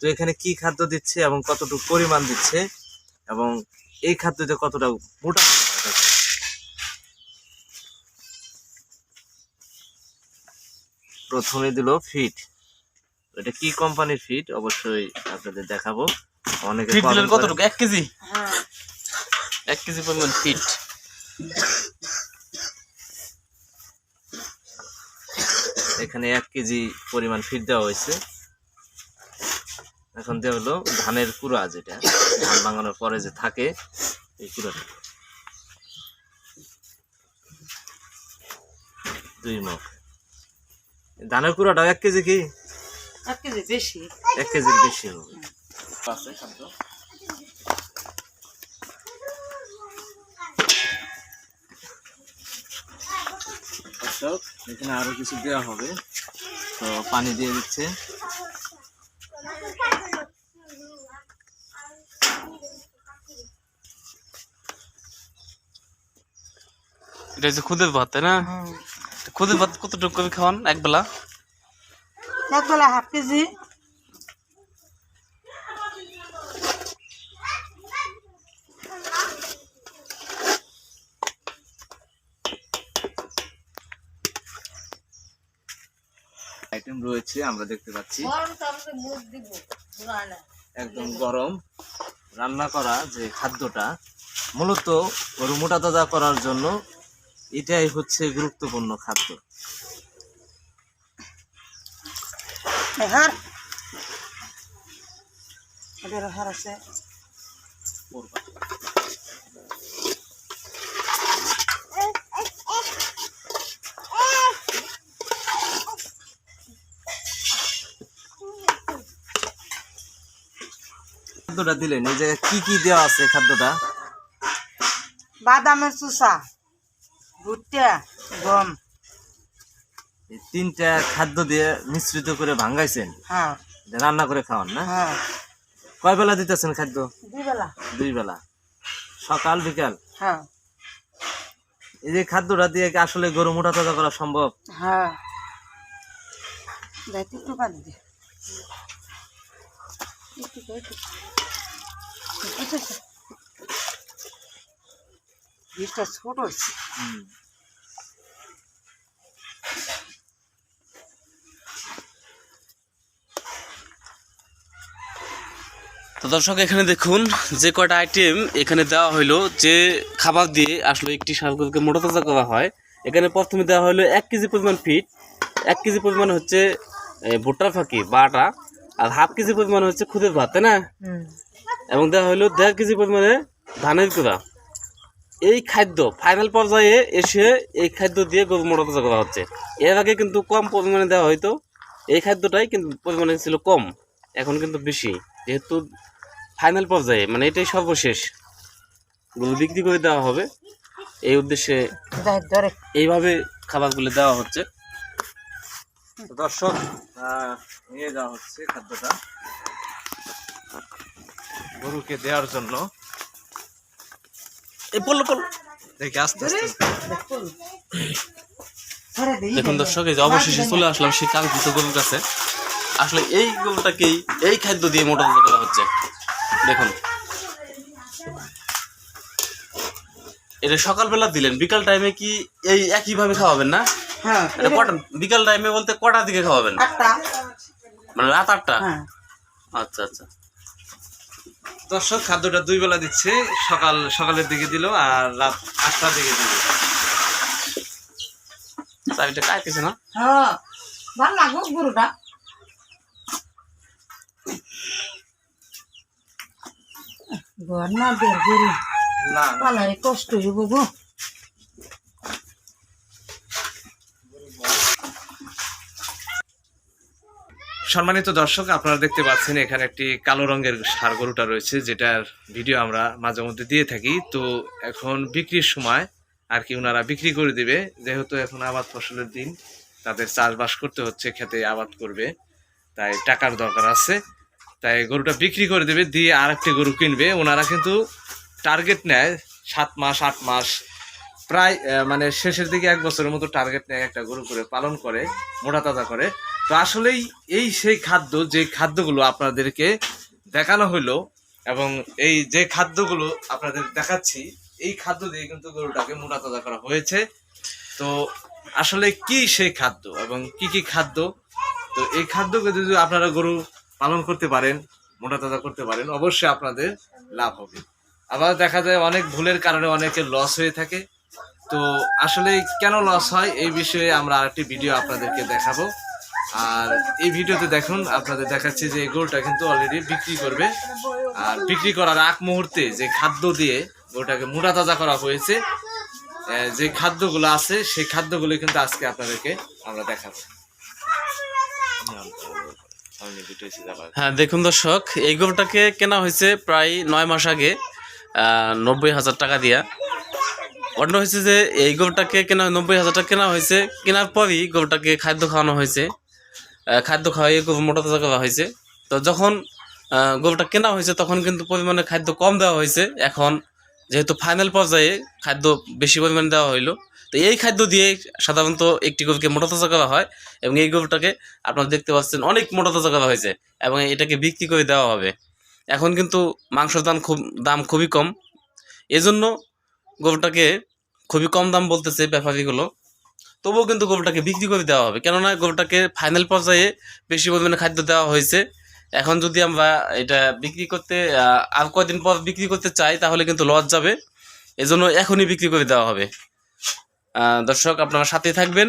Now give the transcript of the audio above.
তো এখানে কি খাদ্য দিচ্ছে এবং কতটুকু পরিমাণ দিচ্ছে এবং এই খাদ্যতে কতটা মোটা হয়। প্রথমে দিল ফিট এটা কি কোম্পানির ফিট অবশ্যই আপনাদের দেখাবো। অনেকে। কতটুকু? এক কেজি? এক কেজি পরিমাণ ফিট এখানে এক কেজি পরিমাণ ফিট দেওয়া হয়েছে। এখন দেওয়া হলো ধানের কুড়া যেটা ধান ভাঙানোর পরে যে থাকে এই কুড়াটা। দুই মুখ ধানের কুড়াটা এক কেজি কি? এক কেজি বেশি। এক কেজির বেশি হবে। আছে খাদ্য। এখানে আরও কিছু দেওয়া হবে। তো পানি দিয়ে দিচ্ছে। এটা হচ্ছে খুদের ভাত তাই না? খুদের ভাত কতটুকু করে খাওয়ান? এক বেলা? এক বেলা হাফ কেজি। আইটেম রয়েছে আমরা দেখতে পাচ্ছি। একদম গরম। রান্না করা যে খাদ্যটা মূলত গরু মোটা তাজা করার জন্য এটাই হচ্ছে গুরুত্বপূর্ণ খাদ্য। আছে। খাদ্যটা দিলেন এই জায়গায় কি কি দেওয়া আছে খাদ্যটা? বাদামের চুষা। ভুট্টা গম। এই তিনটা খাদ্য দিয়ে মিশ্রিত করে ভাঙ্গাইছেন? হ্যাঁ। রান্না করে খাওয়ান না? হ্যাঁ। কয় বেলা দিতেছেন খাদ্য? দুই বেলা। দুই বেলা। সকাল বিকাল? হ্যাঁ। এই যে খাদ্যটা দিয়ে কি আসলে গরু মোটা তাজা করা সম্ভব? হ্যাঁ। একটু পানি দে। ছোট হয়েছে। তো দর্শক এখানে দেখুন যে কয়টা আইটেম এখানে দেওয়া হলো যে খাবার দিয়ে আসলে একটি সারগরুকে মোটা তাজা করা হয়। এখানে প্রথমে দেওয়া হলো এক কেজি পরিমাণ ফিট এক কেজি পরিমাণ হচ্ছে ভুট্টার ফাঁকি বা আটা আর হাফ কেজি পরিমাণ হচ্ছে খুদের ভাত তাই না? এবং দেওয়া হলো দেড় কেজি পরিমাণে ধানের কুড়া এই খাদ্য ফাইনাল পর্যায়ে এসে এই খাদ্য দিয়ে গরু মোটা তাজা করা হচ্ছে। এর আগে কিন্তু কম পরিমাণে দেওয়া হয়তো এই খাদ্যটাই কিন্তু পরিমাণে ছিল কম এখন কিন্তু বেশি। যেহেতু ফাইনাল পর্যায়ে মানে এটাই সর্বশেষ গরু বিক্রি করে দেওয়া হবে। এই উদ্দেশ্যে এইভাবে খাবারগুলো দেওয়া হচ্ছে। দর্শক নিয়ে যাওয়া হচ্ছে খাদ্যটা। গরুকে দেওয়ার জন্য। এই পড়ল পড়ল দেখি আস্তে আস্তে। দেখুন দর্শক এই যে অবশেষে চলে আসলাম সেই কাঙ্ক্ষিত গরুর কাছে। আসলে এই গরুটাকেই এই খাদ্য দিয়ে মোটা তাজা করা হচ্ছে। দেখুন। এটা সকালবেলা দিলেন বিকাল টাইমে কি এই একইভাবে খাওয়াবেন না? হ্যাঁ এটা কটা বিকাল টাইমে বলতে কটার দিকে খাওয়াবেন? মানে রাত আটটা? হ্যাঁ। আচ্ছা আচ্ছা। দর্শক খাদ্যটা দুই বেলা দিচ্ছে সকাল সকালের দিকে দিল আর রাত আটটার দিকে দিল। চাবিটা কাটতেছে না? হ্যাঁ ভালো লাগো গরুটা। ঘর না বের না। পালারে কষ্ট হইব গো। সম্মানিত দর্শক আপনারা দেখতে পাচ্ছেন এখানে একটি কালো রঙের সার গরুটা রয়েছে যেটার ভিডিও আমরা মাঝে মধ্যে দিয়ে থাকি। তো এখন বিক্রির সময় আর কি ওনারা বিক্রি করে দিবে যেহেতু এখন আবাদ ফসলের দিন তাদের চাষবাস করতে হচ্ছে খেতে আবাদ করবে তাই টাকার দরকার আছে। তাই গরুটা বিক্রি করে দেবে, দিয়ে আর একটি গরু কিনবে। ওনারা কিন্তু টার্গেট নেয় সাত মাস, আট মাস। প্রায় মানে শেষের দিকে এক বছরের মতো টার্গেট নেয় একটা গরু করে, পালন করে, মোটা তাজা করে। তো আসলেই এই সেই খাদ্য, যে খাদ্যগুলো আপনাদেরকে দেখানো হলো এবং এই যে খাদ্যগুলো আপনাদের দেখাচ্ছি, এই খাদ্য দিয়ে কিন্তু গরুটাকে মোটা তাজা করা হয়েছে। তো আসলে কি সেই খাদ্য এবং কি কি খাদ্য? তো এই খাদ্যকে যদি আপনারা গরু পালন করতে পারেন, মোটা তাজা করতে পারেন, অবশ্যই আপনাদের লাভ হবে। আবার দেখা যায় অনেক ভুলের কারণে অনেকের লস হয়ে থাকে। তো আসলে কেন লস হয় এই বিষয়ে আমরা আরেকটি ভিডিও আপনাদেরকে দেখাবো। আর এই ভিডিওতে দেখুন, আপনাদের দেখাচ্ছি যে গরুটা কিন্তু অলরেডি বিক্রি করবে। আর বিক্রি করার আগ মুহূর্তে যে খাদ্য দিয়ে গরুটাকে মোটা তাজা করা হয়েছে যে খাদ্যগুলো আছে, সেই খাদ্যগুলো কিন্তু আজকে আপনাদেরকে আমরা দেখাবো। হ্যাঁ দেখুন দর্শক, এই গরুটাকে কেনা হয়েছে প্রায় নয় মাস আগে নব্বই হাজার টাকা দিয়া। অন্য হয়েছে যে এই গরুটাকে কেনা, নব্বই হাজার টাকা কেনা হয়েছে, কেনার পরই গরুটাকে খাদ্য খাওয়ানো হয়েছে। খাদ্য খাওয়াই গরু মোটা তাজা করা হয়েছে। তো যখন গরুটা কেনা হয়েছে, তখন কিন্তু পরিমাণে খাদ্য কম দেওয়া হয়েছে। এখন যেহেতু ফাইনাল পর্যায়ে খাদ্য বেশি পরিমাণে দেওয়া হইল তো এই খাদ্য দিয়ে সাধারণত একটি গরুকে মোটা তাজা করা হয় এবং এই গরুটাকে আপনারা দেখতে পাচ্ছেন অনেক মোটা তাজা করা হয়েছে এবং এটাকে বিক্রি করে দেওয়া হবে। এখন কিন্তু মাংসের দাম খুব, দাম খুবই কম। এজন্য গরুটাকে খুবই কম দাম বলতেছে ব্যাপারীগুলো। তবুও কিন্তু গরুটাকে বিক্রি করে দেওয়া হবে। কেননা গরুটাকে ফাইনাল পর্যায়ে বেশি পরিমাণে খাদ্য দেওয়া হয়েছে। এখন যদি আমরা এটা বিক্রি করতে আর কয়দিন পর বিক্রি করতে চাই তাহলে কিন্তু লস যাবে। এজন্য এখনই বিক্রি করে দেওয়া হবে। দর্শক আপনারা সাথে থাকবেন।